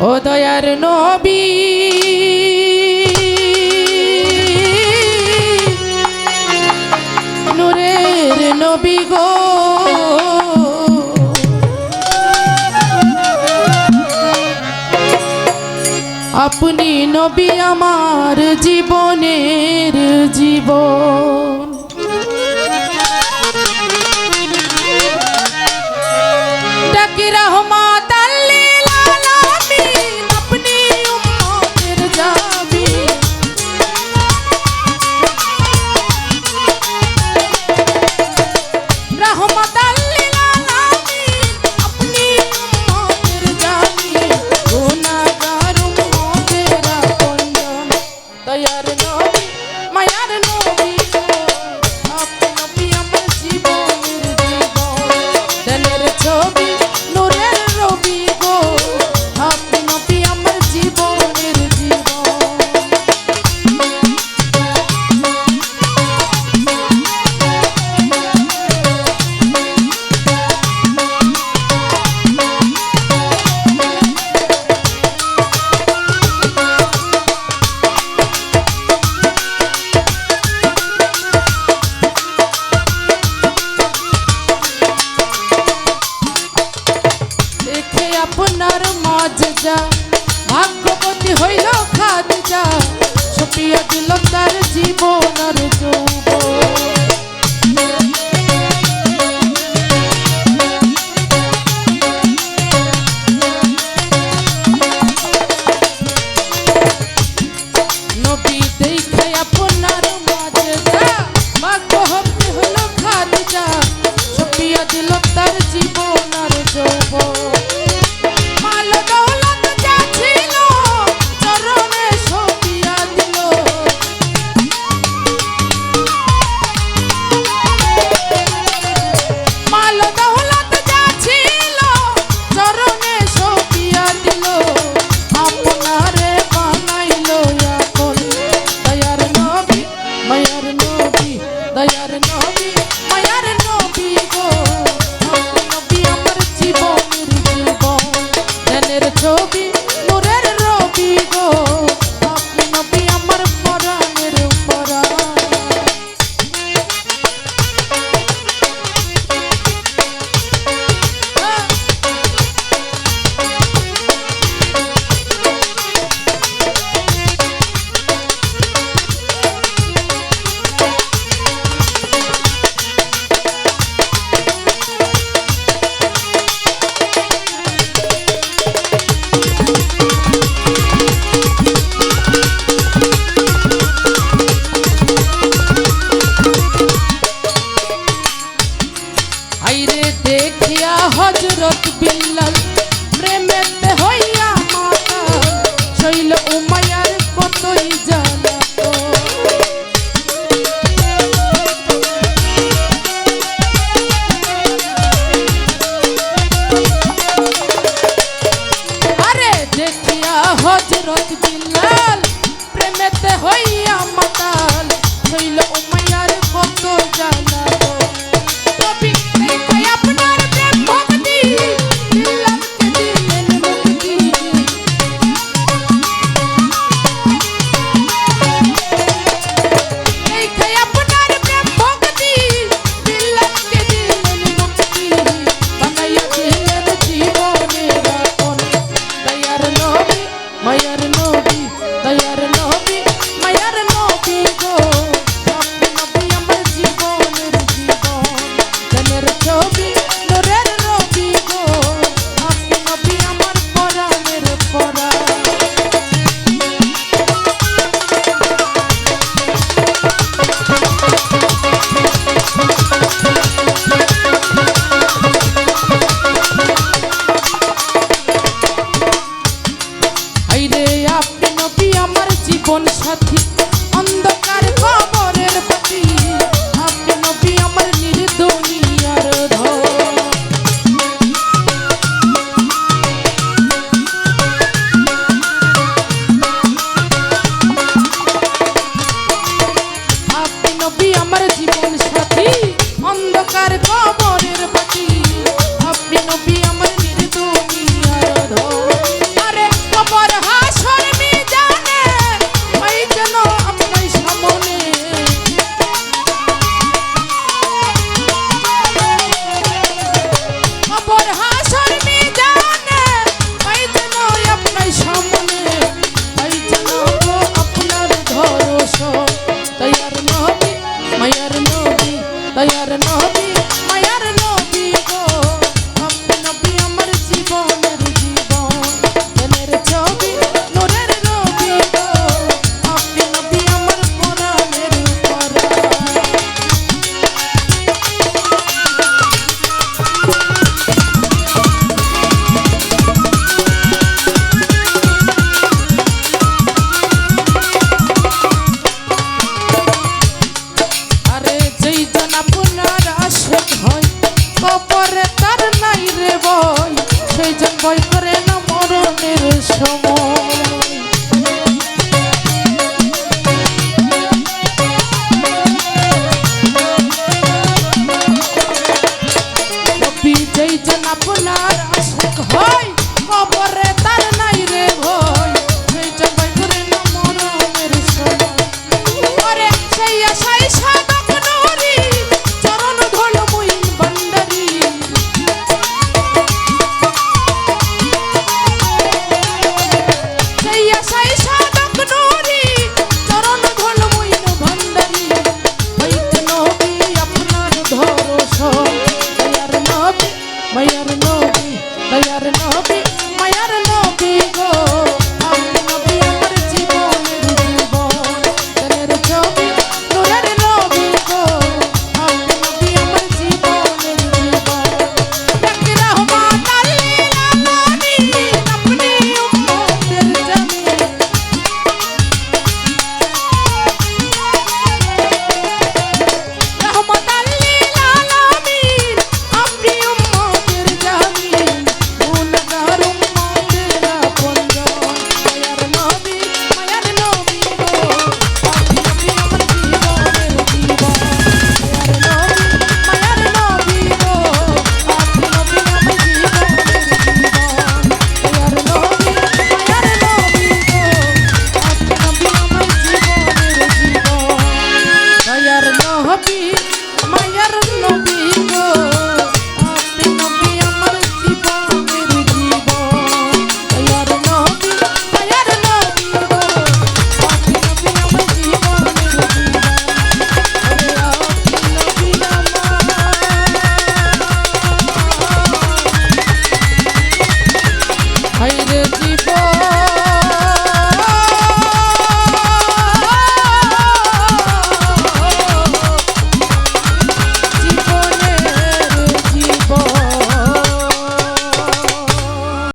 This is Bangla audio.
দয়ার নবী। নূরের নবী গো। আপনি নবী আমার জীবনের জীব ডাকি রহমান খাদিজা ভাগ্যবতী হইল খাদিজা ছপিয়া দিল তার জীবন আর যৌব জীবন সাথী অন্ধকার কব আর নবী আপনার আশিক হয়। দয়ার নবী দয়ার নবী